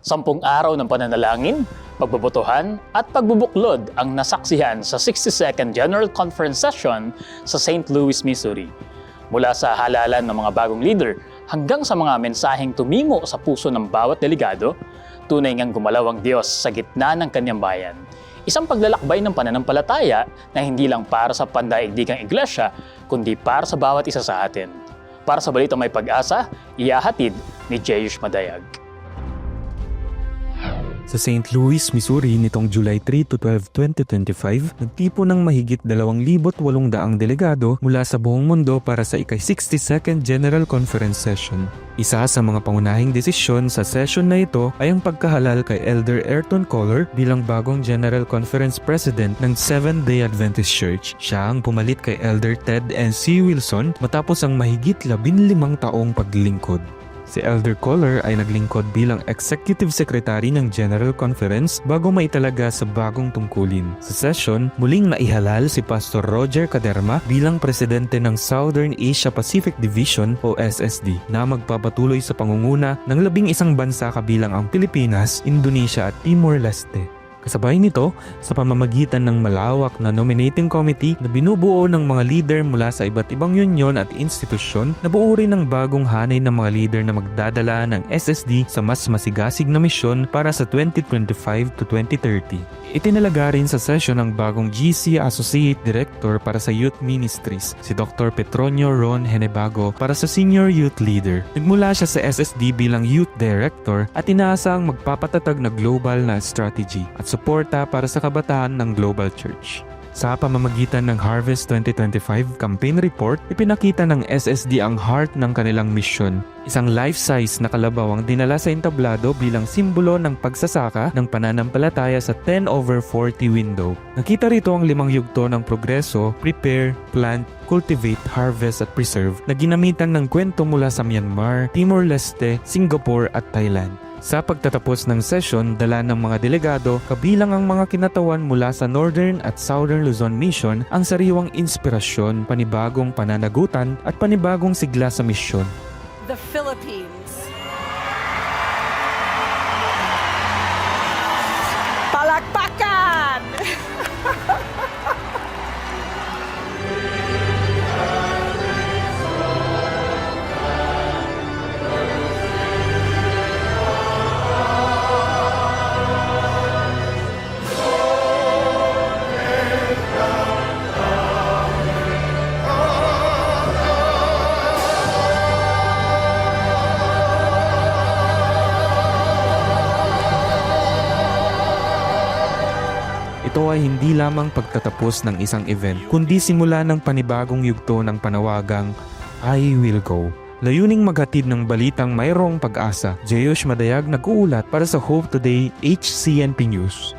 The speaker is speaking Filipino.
Sampung araw ng pananalangin, pagbubutuhan at pagbubuklod ang nasaksihan sa 62nd General Conference Session sa St. Louis, Missouri. Mula sa halalan ng mga bagong leader hanggang sa mga mensaheng tumingo sa puso ng bawat delegado, tunay ngang gumalaw ang Diyos sa gitna ng kanyang bayan. Isang paglalakbay ng pananampalataya na hindi lang para sa pandaigdigang iglesia, kundi para sa bawat isa sa atin. Para sa Balita May Pag-asa, iyahatid ni Jeyush Madayag. Sa St. Louis, Missouri nitong July 3 to 12, 2025, nagtipo ng mahigit 2,800 delegado mula sa buong mundo para sa ika-62nd General Conference Session. Isa sa mga pangunahing desisyon sa session na ito ay ang pagkahalal kay Elder Ayrton Kohler bilang bagong General Conference President ng Seventh-day Adventist Church. Siya ang pumalit kay Elder Ted N.C. Wilson matapos ang mahigit 15 taong paglilingkod. Si Elder Kohler ay naglingkod bilang Executive Secretary ng General Conference bago maitalaga sa bagong tungkulin. Sa session, muling naihalal si Pastor Roger Caderma bilang Presidente ng Southern Asia Pacific Division o SSD na magpapatuloy sa pangunguna ng labing isang bansa kabilang ang Pilipinas, Indonesia at Timor-Leste. Kasabay nito, sa pamamagitan ng malawak na nominating committee na binubuo ng mga leader mula sa iba't ibang union at institusyon, nabuo rin ng bagong hanay ng mga leader na magdadala ng SSD sa mas masigasig na misyon para sa 2025 to 2030. Itinalaga rin sa session ang bagong GC Associate Director para sa Youth Ministries, si Dr. Petronio Ron Henebago para sa Senior Youth Leader. Nagmula siya sa SSD bilang Youth Director at inaasang magpapatatag na global na strategy at suporta para sa kabataan ng Global Church. Sa pamamagitan ng Harvest 2025 campaign report, ipinakita ng SSD ang heart ng kanilang misyon. Isang life-size na kalabaw ang dinala sa entablado bilang simbolo ng pagsasaka ng pananampalataya sa 10 over 40 window. Nakita rito ang limang yugto ng progreso, prepare, plant, cultivate, harvest at preserve na ginamitan ng kwento mula sa Myanmar, Timor-Leste, Singapore at Thailand. Sa pagtatapos ng session, dala ng mga delegado, kabilang ang mga kinatawan mula sa Northern at Southern Luzon Mission ang sariwang inspirasyon, panibagong pananagutan at panibagong sigla sa misyon. the Philippines. Ito ay hindi lamang pagtatapos ng isang event, kundi simula ng panibagong yugto ng panawagang I Will Go. Layuning maghatid ng balitang mayroong pag-asa. Jeyosh Madayag nag-uulat para sa Hope Today HCNP News.